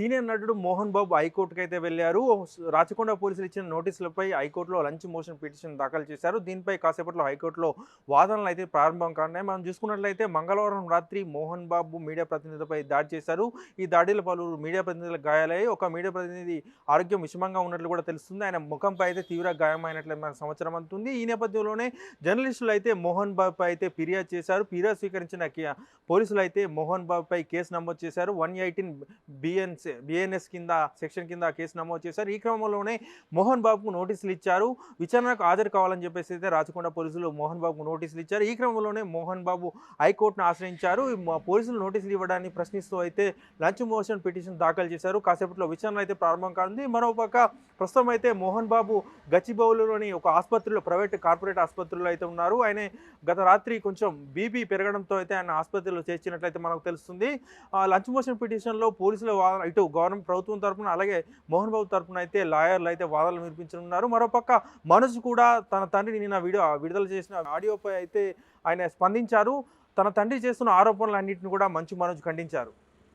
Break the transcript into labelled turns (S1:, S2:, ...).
S1: Senior నటుడు మోహన్ బాబు హైకోర్టుకు అయితే వెళ్ళారు రాచకొండ పోలీసులు ఇచ్చిన నోటీసులపై హైకోర్టులో లంచ్ మోషన్ పిటిషన్ దాఖలు చేశారు. దీనిపై కాసేపట్లో హైకోర్టులో వాదనలు అయితే ప్రారంభం కానున్నాయి. మనం చూసుకున్నట్లయితే మంగళవారం రాత్రి మోహన్ బాబు మీడియా ప్రతినిధులపై దాడి చేశారు. ఈ దాడిలో పలువురు మీడియా ప్రతినిధులకు గాయాలయ్యాయి. ఒక మీడియా ప్రతినిధి ఆరోగ్యం విషమంగా ఉన్నట్లు కూడా తెలుస్తుంది. ఆయన ముఖంపై అయితే తీవ్ర గాయమైనట్లు మన సంవత్సరం అందుతుంది. ఈ నేపథ్యంలోనే జర్నలిస్టులు అయితే మోహన్ బాబుపై అయితే ఫిర్యాదు చేశారు. ఫిర్యాదు స్వీకరించిన పోలీసులు అయితే మోహన్ బాబుపై కేసు నమోదు చేశారు. వన్ ఎయిటీన్ బిఎన్సి బిఎన్ఎస్ కింద సెక్షన్ కింద కేసు నమోదు చేశారు. ఈ క్రమంలోనే మోహన్ బాబుకు నోటీసులు ఇచ్చారు. విచారణకు హాజరు కావాలని చెప్పేసి అయితే రాచకొండ పోలీసులు మోహన్ బాబుకు నోటీసులు ఇచ్చారు. ఈ క్రమంలోనే మోహన్ బాబు హైకోర్టును ఆశ్రయించారు. పోలీసులు నోటీసులు ఇవ్వడాన్ని ప్రశ్నిస్తూ అయితే లంచ్ మోషన్ పిటిషన్ దాఖలు చేశారు. కాసేపట్లో విచారణ అయితే ప్రారంభం కానుంది. మరోపక్క ప్రస్తుతం అయితే మోహన్ బాబు గచ్చిబౌలిలోని ఒక ఆసుపత్రిలో ప్రైవేట్ కార్పొరేట్ ఆసుపత్రిలో అయితే ఉన్నారు. ఆయన గత రాత్రి కొంచెం బీపీ పెరగడంతో అయితే ఆయన ఆసుపత్రిలో చేర్చినట్లయితే మనకు తెలుస్తుంది. ఆ లంచ్ మోషన్ పిటిషన్లో పోలీసులు ఇటు అటు గవర్నమెంట్ ప్రభుత్వం తరపున అలాగే మోహన్ బాబు తరపున అయితే లాయర్లు అయితే వాదనలు వినిపించనున్నారు. మరోపక్క మనోజ్ కూడా తన తండ్రి నిన్న వీడియో విడుదల చేసిన ఆడియోపై అయితే ఆయన స్పందించారు. తన తండ్రి చేస్తున్న ఆరోపణలన్నింటిని కూడా మంచు మనోజ్ ఖండించారు.